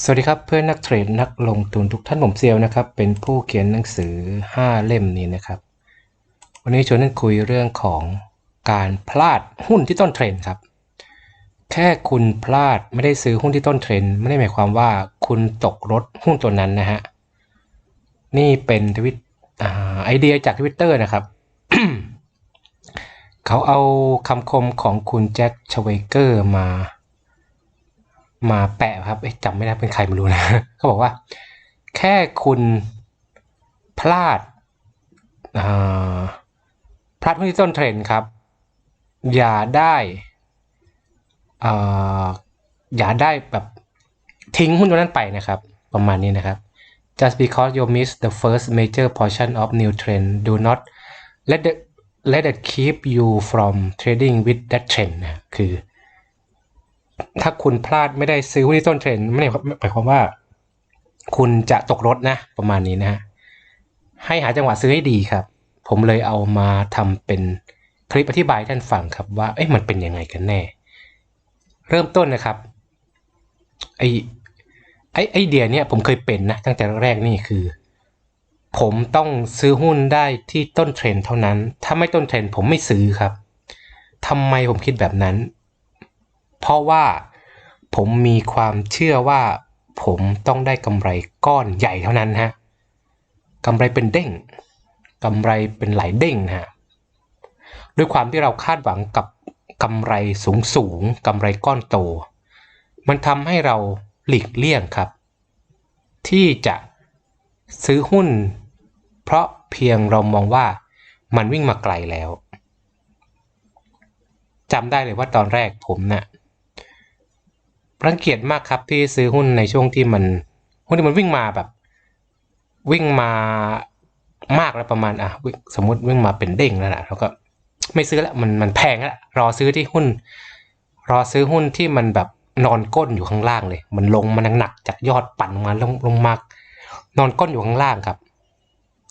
สวัสดีครับเพื่อนนักเทรดนักลงทุนทุกท่านผมเซียวนะครับ เป็นผู้เขียนหนังสือ 5 เล่มนี้นะครับ วันนี้ชวนท่านคุยเรื่องของการพลาดหุ้นที่ต้นเทรนด์ครับ แค่คุณพลาดไม่ได้ซื้อหุ้นที่ต้นเทรนด์ไม่ได้หมายความว่าคุณตกรถหุ้นตัวนั้นนะฮะนี่เป็นทวิตอไอเดียจากทวิตเตอร์นะครับ เขาเอาคำคมของคุณแจ็คชเวเกอร์มา มาแปะครับเอ๊ะจำไม่ได้เป็นใครไม่รู้นะเขาบอกว่า แค่คุณพลาดพลาดหุ้นที่ต้นเทรนด์ครับ อย่าได้ออย่าได้แบบทิ้งหุ้นตัวนั้นไปนะครับ ประมาณนี้นะครับ just because you miss the first major portion of new trend do not let the let it keep you from trading with that trend นะคือ ถ้าคุณพลาดไม่ได้ซื้อหุ้นที่ต้นเทรนไม่ได้หมายความว่า คุณจะตกรถนะ ประมาณนี้นะฮะให้หาจังหวะซื้อให้ดีครับ ผมเลยเอามาทำเป็นคลิปอธิบายท่านฟังครับว่าเอ๊ะมันเป็นยังไงกันแน่ เริ่มต้นนะครับไอไอไอเดียเนี่ยผมเคยเป็นนะตั้งแต่แรกนี่คือ ผมต้องซื้อหุ้นได้ที่ต้นเทรนเท่านั้น ถ้าไม่ต้นเทรนผมไม่ซื้อครับทำไมผมคิดแบบนั้น เพราะว่าผมมีความเชื่อว่าผมต้องได้กำไรก้อนใหญ่เท่านั้นฮะกำไรเป็นเด้งกำไรเป็นหลายเด้งฮะด้วยความที่เราคาดหวังกับกำไรสูงสูงกำไรก้อนโต มันทำให้เราหลีกเลี่ยงครับ ที่จะซื้อหุ้น เพราะเพียงเรามองว่ามันวิ่งมาไกลแล้วจำได้เลยว่าตอนแรกผมนะ่ะ รังเกียจมากครับที่ซื้อหุ้นในช่วงที่มันหุ้นที่มันวิ่งมาแบบ วิ่งมามากแล้วประมาณอะสมมติวิ่งมาเป็นเด้งแล้วนะแล้วก็ไม่ซื้อล้วมันมันแพงแล้วรอซื้อที่หุ้น รอซื้อหุ้นที่มันแบบนอนก้นอยู่ข้างล่างเลย มันลงมันหนักจากยอดปั่นมาลงลงมาก นอนก้นอยู่ข้างล่างครับ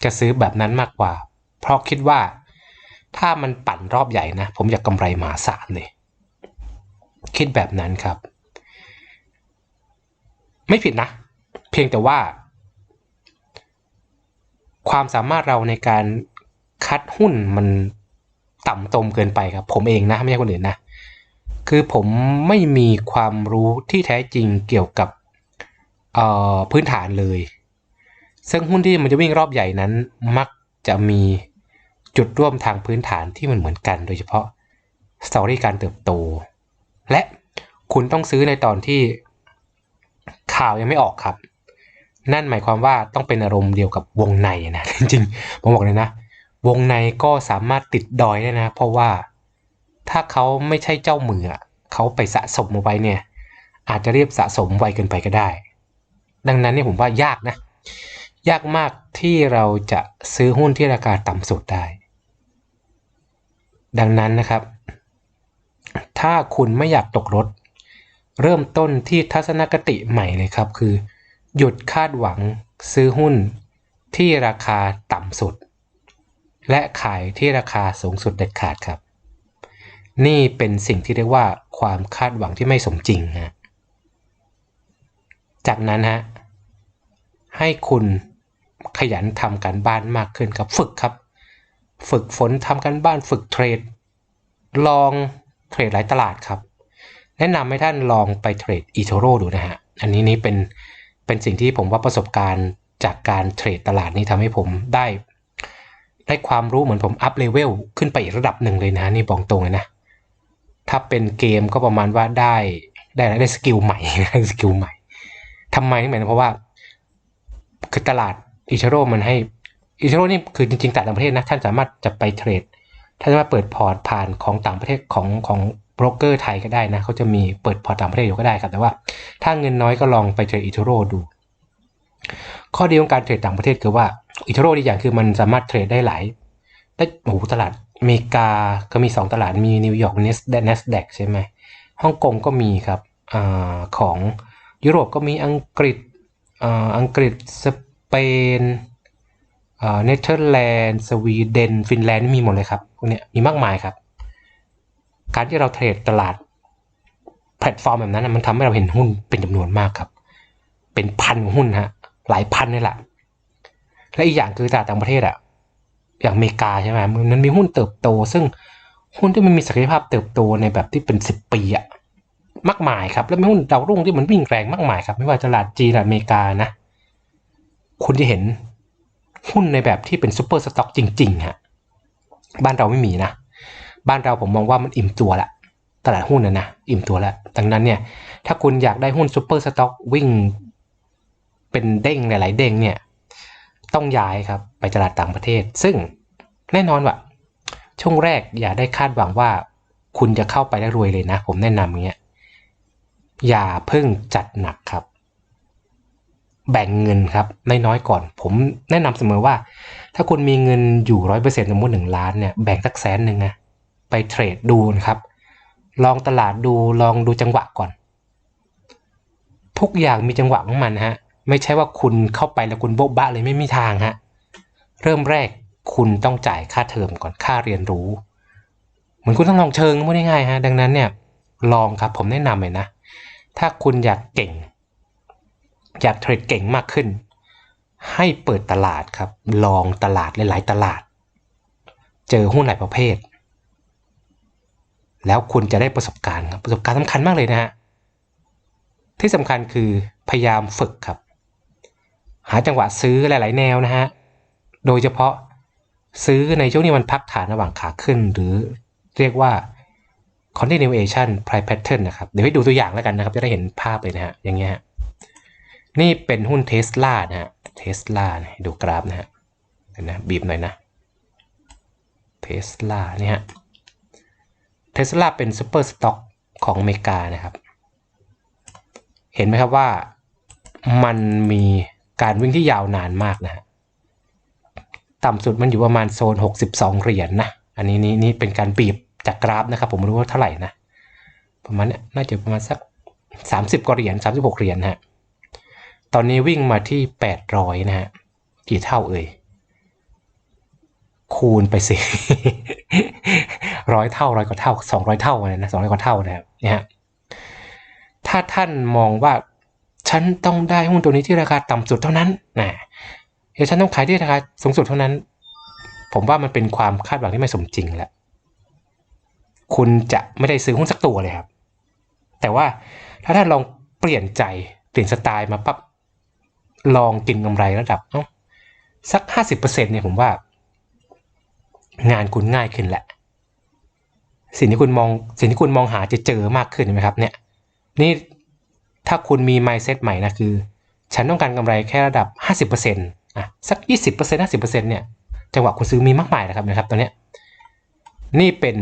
จะซื้อแบบนั้นมากกว่า เพราะคิดว่าถ้ามันปั่นรอบใหญ่นะ ผมอยากกำไรมหาศาลเลย คิดแบบนั้นครับ ไม่ผิดนะ เพียงแต่ว่า ความสามารถเราในการคัดหุ้นมันต่ำตมเกินไปครับ ผมเองนะ ไม่ใช่คนอื่นนะ คือผมไม่มีความรู้ที่แท้จริงเกี่ยวกับพื้นฐานเลย ซึ่งหุ้นที่มันจะวิ่งรอบใหญ่นั้น มักจะมีจุดร่วมทางพื้นฐานที่มันเหมือนกัน โดยเฉพาะสตอรี่การเติบโต และคุณต้องซื้อในตอนที่ ข่าวยังไม่ออกครับ นั่นหมายความว่าต้องเป็นอารมณ์เดียวกับวงในนะจริงๆผมบอกเลยนะ วงในก็สามารถติดดอยได้นะ เพราะว่าถ้าเขาไม่ใช่เจ้ามือเขาไปสะสมเอาไว้เนี่ย อาจจะเรียบสะสมไวเกินไปก็ได้ ดังนั้นเนี่ยผมว่ายากนะ ยากมากที่เราจะซื้อหุ้นที่ราคาต่ำสุดได้ ดังนั้นนะครับ ถ้าคุณไม่อยากตกรถ เริ่มต้นที่ทัศนคติใหม่เลยครับ คือ หยุดคาดหวังซื้อหุ้นที่ราคาต่ำสุด และขายที่ราคาสูงสุดเด็ดขาดครับ นี่เป็นสิ่งที่เรียกว่าความคาดหวังที่ไม่สมจริงฮะจากนั้นฮะให้คุณขยันทำการบ้านมากขึ้นครับฝึกครับ ฝึกฝนทำการบ้านฝึกเทรด ลองเทรดหลายตลาดครับ แนะนำให้ท่านลองไปเทรดอีโทโรดูนะฮะ อันนี้นี่เป็นเป็นสิ่งที่ผมว่าประสบการณ์จากการเทรดตลาดนี้ทำให้ผมได้ ได้ความรู้เหมือนผมอัพเลเวลขึ้นไปอีกระดับหนึ่งเลยนะ นี่บอกตรงเลยนะ ถ้าเป็นเกมก็ประมาณว่าได้ได้ได้สกิลใหม่สกิลใหม่ทำไมเหมือนเพราะว่า คือตลาดอีโทโรมันให้อีโทโรนี่คือจริงๆต่างประเทศนะ ท่านสามารถจะไปเทรดท่านสามารถเปิดพอร์ตผ่านของต่างประเทศของของ บรกเกอร์ไทยก็ได้นะเขาจะมีเปิดพอร์ตต่างประเทศอยู่ก็ได้ครับ แต่ว่าถ้าเงินน้อยก็ลองไปเทรดอีทูโรดู ข้อดีของการเทรดต่างประเทศคือว่าอีทูโรอีอย่างคือมันสามารถเทรดได้หลายได้โอ้โหตลาดอเมริกาก็มี 2 ตลาดมีนิวยอร์กเนสเนสแดกใช่ไหมฮ่องกงก็มีครับอของยุโรปก็มีอังกฤษอังกฤษสเปนเนเธอร์แลนด์สวีเดน ฟินแลนด์มีหมดเลยครับพวกนี้มีมากมายครับ การที่เราเทรดตลาดแพลตฟอร์มแบบนั้นมันทำให้เราเห็นหุ้นเป็นจำนวนมากครับ เป็นพันหุ้นฮะหลายพันนี่แหละและอีกอย่างคือตลาดต่างประเทศอะอย่างอเมริกาใช่ไหมมันมีหุ้นเติบโต ซึ่งหุ้นที่มันมีศักยภาพเติบโตในแบบที่เป็นสิบปีอะมากมายครับ แล้วมีหุ้นดาวรุ่งที่มันวิ่งแรงมากมายครับ ไม่ว่าตลาดจีนตลาดอเมริกานะ คุณจะเห็นหุ้นในแบบที่เป็นซูเปอร์สต็อกจริงๆฮะบ้านเราไม่มีนะ บ้านเราผมมองว่ามันอิ่มตัวละตลาดหุ้นนะนะอิ่มตัวแล้ว ดังนั้นเนี่ย ถ้าคุณอยากได้หุ้นซูเปอร์สต็อกวิ่ง เป็นเด้งหลายๆเด้งเนี่ย ต้องย้ายครับไปตลาดต่างประเทศ ซึ่งแน่นอนว่าช่วงแรกอย่าได้คาดหวังว่า คุณจะเข้าไปได้รวยเลยนะ ผมแนะนำอย่างเงี้ยอย่าเพิ่งจัดหนักครับ แบ่งเงินครับน้อยๆก่อน ผมแนะนำเสมอว่า ถ้าคุณมีเงินอยู่ร้อยเปอร์เซ็นต์สมมติหนึ่งล้านเนี่ยแบ่งสักแสนหนึ่งนะ ไปเทรดดูนะครับ ลองตลาดดูลองดูจังหวะก่อน ทุกอย่างมีจังหวะของมันฮะ ไม่ใช่ว่าคุณเข้าไปแล้วคุณโบ๊ะบะเลยไม่มีทางฮะ เริ่มแรกคุณต้องจ่ายค่าเทอมก่อนค่าเรียนรู้ เหมือนคุณต้องลองเชิงไม่ได้ง่ายฮะ ดังนั้นเนี่ยลองครับผมแนะนำเลยนะ ถ้าคุณอยากเก่ง อยากเทรดเก่งมากขึ้น ให้เปิดตลาดครับ ลองตลาดหลายๆตลาด เจอหุ้นหลายประเภท แล้วคุณจะได้ประสบการณ์ครับประสบการณ์สำคัญมากเลยนะฮะที่สำคัญคือพยายามฝึกครับ หาจังหวะซื้อหลาย ๆ แนวนะฮะโดยเฉพาะซื้อในช่วงนี้มันพักฐานระหว่างขาขึ้น หรือเรียกว่า continuation price pattern นะครับ เดี๋ยวให้ดูตัวอย่างแล้วกันนะครับ จะได้เห็นภาพเลยนะฮะอย่างเงี้ยฮะนี่เป็นหุ้นเทสลานะฮะเทสลาดูกราฟนะฮะเดี๋ยวนะบีบหน่อยนะเทสลาเนี่ยฮะ เทสลาเป็นซูเปอร์สต็อกของอเมริกานะครับ เห็นไหมครับว่ามันมีการวิ่งที่ยาวนานมากนะฮะต่ำสุดมันอยู่ประมาณโซน 62 เหรียญนนะ อันนี้นี่นี่เป็นการบีบจากกราฟนะครับ ผมไม่รู้ว่าเท่าไหร่นะ ประมาณนี้น่าจะประมาณสัก 30 กว่าเหรียญ 36 เหรียญนะฮะ ตอนนี้วิ่งมาที่ 800 นะฮะ กี่เท่าเอ่ย คูณไปสิ ร้อยเท่าร้อยกว่าเท่าสองร้อยเท่าเลยนะสองร้อยกว่าเท่านะครับเนี่ย ถ้าท่านมองว่าฉันต้องได้หุ้นตัวนี้ที่ราคาต่ำสุดเท่านั้นนะเดี๋ยวฉันต้องขายที่ราคาสูงสุดเท่านั้น ผมว่ามันเป็นความคาดหวังที่ไม่สมจริงแหละ คุณจะไม่ได้ซื้อหุ้นสักตัวเลยครับ แต่ว่าถ้าท่านลองเปลี่ยนใจเปลี่ยนสไตล์มาปั๊บลองกินกำไรระดับเอ้าสักห้าสิบเปอร์เซ็นเนี่ยผมว่า งานคุณง่ายขึ้นแหละ สิ่งที่คุณมองสิ่งที่คุณมองหาจะเจอมากขึ้นไหมครับเนี่ยนี่ถ้าคุณมี mindset ใหม่นะคือ ฉันต้องการกำไรแค่ระดับ 50%อะสัก 20% 50%เนี่ยจังหวะคุณซื้อมีมากมายนะครับนะครับตอนเนี้ยนี่เป็น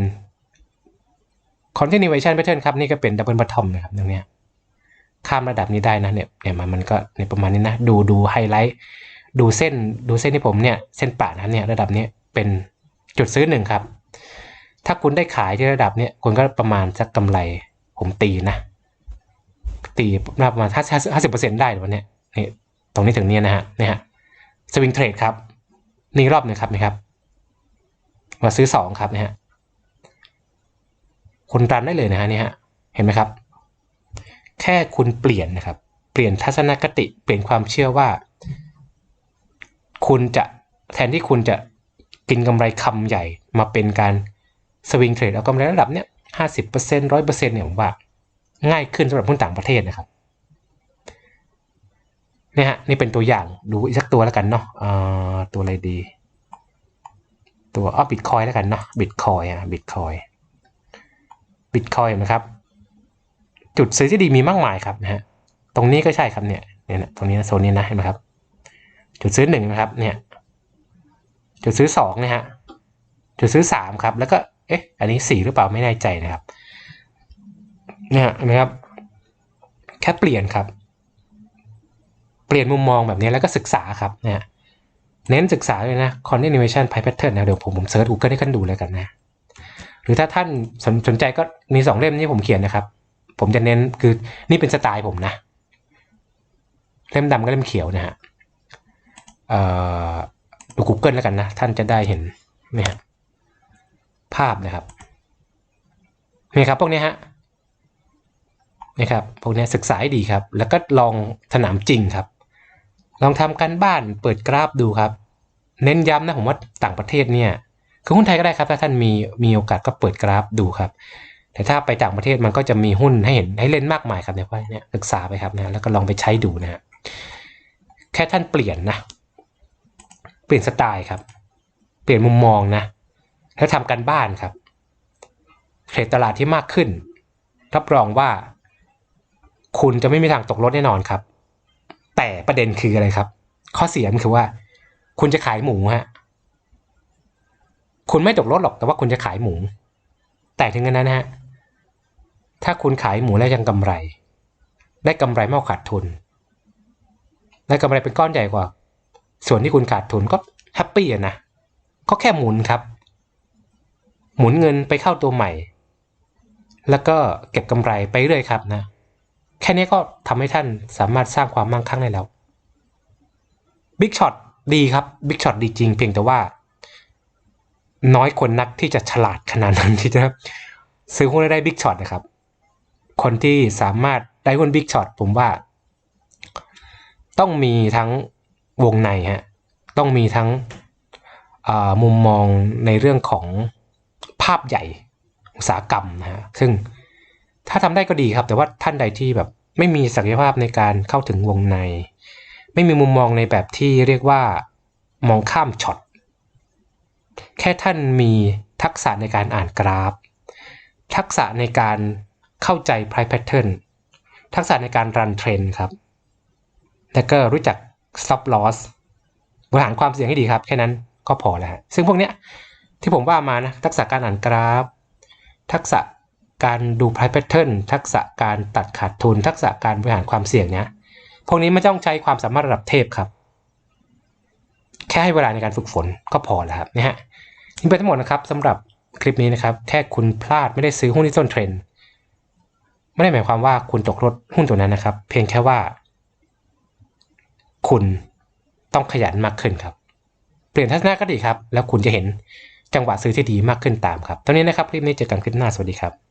continuation pattern ครับ นี่ก็เป็น double bottom นะครับตรงเนี้ยข้ามระดับนี้ได้นะเนี่ยเนี่ยมันมันก็ในประมาณนี้นะ ดูดูไฮไลท์ดูเส้นดูเส้นที่ผมเนี่ยเส้นป่านะเนี่ยระดับนี้เป็นจุดซื้อหนึ่งครับ ถ้าคุณได้ขายที่ระดับเนี้ยคุณก็ประมาณสักกำไร ผมตีนะ ตีประมาณห้าสิบเปอร์เซ็นต์ได้วันเนี้ยนี่ตรงนี้ถึงเนี้ยนะฮะเนี่ยฮะสวิงเทรดครับ นี่รอบหนึงครับนะครับ มาซื้อสองครับนะฮะคุณรันได้เลยนะฮะเนี่ยฮะเห็นไหมครับ แค่คุณเปลี่ยนนะครับ เปลี่ยนทัศนคติเปลี่ยนความเชื่อว่า คุณจะแทนที่คุณจะกินกำไรคำใหญ่มาเป็นการ สวิงเทรดเอากำไรระดับเนี้ยห้าสิบเปอร์เซ็นต์ร้อยเปอร์เซ็นต์เนี่ยผมว่าง่ายขึ้นสำหรับหุ้นต่างประเทศนะครับเนี่ยฮะนี่เป็นตัวอย่างดูอีกสักตัวแล้วกันเนาะตัวอะไรดี ตัวอ้อบิตคอยแล้วกันเนาะบิตคอยอะบิตคอยบิตคอยนะครับ จุดซื้อที่ดีมีมากมายครับนะฮะตรงนี้ก็ใช่ครับเนี่ยเนี่ยตรงนี้นะโซนนี้นะเห็นไหมครับ จุดซื้อหนึ่งนะครับเนี่ยจุดซื้อสองนะฮะจุดซื้อสามครับ แล้วก็ เอ๊ะ อันนี้สีหรือเปล่าไม่แน่ใจนะครับ เนี่ยนะครับ แค่เปลี่ยนครับ เปลี่ยนมุมมองแบบนี้แล้วก็ศึกษาครับ เนี่ยเน้นศึกษาเลยนะ continuation Pie Pattern นะ เดี๋ยวผมผมเซิร์ช Google ให้ท่านดูเลยกันนะ หรือถ้าท่านสนสนใจก็มีสองเล่มที่ผมเขียนนะครับ ผมจะเน้นคือนี่เป็นสไตล์ผมนะ เล่มดำกับเล่มเขียวนะฮะดู Google แล้วกันนะ ท่านจะได้เห็นเนี่ย ภาพนะครับนี่ครับพวกนี้ฮะนะครับพวกนี้ศึกษาให้ดีครับ แล้วก็ลองสนามจริงครับ ลองทำกันบ้านเปิดกราฟดูครับ เน้นย้ำนะผมว่าต่างประเทศเนี่ยคือหุ้นไทยก็ได้ครับ ถ้าท่านมีมีโอกาสก็เปิดกราฟดูครับ แต่ถ้าไปต่างประเทศมันก็จะมีหุ้นให้เห็นให้เล่นมากมายครับเนี่ยเพราเนี่ยศึกษาไปครับนะแล้วก็ลองไปใช้ดูนะฮะแค่ท่านเปลี่ยนนะ เปลี่ยนสไตล์ครับ เปลี่ยนมุมมองนะ แล้วทำการบ้านครับเทรดตลาดที่มากขึ้น รับรองว่า คุณจะไม่มีทางตกรถแน่นอนครับ แต่ประเด็นคืออะไรครับ ข้อเสียมันคือว่า คุณจะขายหมูฮะคุณไม่ตกรถหรอกแต่ว่าคุณจะขายหมู แต่ถึงกันนั้นนะฮะถ้าคุณขายหมูแล้วยังกำไร ได้กำไรมากขาดทุน ได้กำไรเป็นก้อนใหญ่กว่า ส่วนที่คุณขาดทุนก็แฮปปี้อะนะก็แค่หมุนครับ หมุนเงินไปเข้าตัวใหม่ แล้วก็เก็บกำไรไปเรื่อยครับนะ แค่นี้ก็ทำให้ท่านสามารถสร้างความมั่งคั่งได้แล้วบิ๊กช็อตดีครับบิ๊กช็อตดีจริงเพียงแต่ว่า น้อยคนนักที่จะฉลาดขนาดนั้นที่จะซื้อหุ้นได้บิ๊กช็อตนะครับ คนที่สามารถได้หุ้นบิ๊กช็อตผมว่า ต้องมีทั้งวงในฮะต้องมีทั้งมุมมองในเรื่องของาพใหญ่อุตสาหกรรมนะฮะซึ่งถ้าทำได้ก็ดีครับ แต่ว่าท่านใดที่แบบไม่มีศักยภาพในการเข้าถึงวงใน ไม่มีมุมมองในแบบที่เรียกว่ามองข้ามช็อตแค่ท่านมีทักษะในการอ่านกราฟ ทักษะในการเข้าใจ price pattern ทักษะในการรันเทรนครับ แล้วก็รู้จัก stop loss บริหารความเสี่ยงให้ดีครับ แค่นั้นก็พอแล้วซึ่งพวกเนี้ย ที่ผมว่ามานะทักษะการอ่านกราฟ ทักษะการดู price pattern ทักษะการตัดขาดทุน ทักษะการบริหารความเสี่ยงเนี้ยพวกนี้ไม่ต้องใช้ความสามารถระดับเทพครับ แค่ให้เวลาในการฝึกฝนก็พอแล้วครับนะฮะนี่เป็นทั้งหมดนะครับสำหรับคลิปนี้นะครับ แค่คุณพลาดไม่ได้ซื้อหุ้นที่ต้นเทรนด์ไม่ได้หมายความว่าคุณตกรถหุ้นตัวนั้นนะครับ เพียงแค่ว่า คุณต้องขยันมากขึ้นครับ เปลี่ยนทัศนะก็ดีครับ แล้วคุณจะเห็น จังหวะซื้อที่ดีมากขึ้นตามครับตอนนี้นะครับคลิปนี้เจอกันคลิปหน้าสวัสดีครับ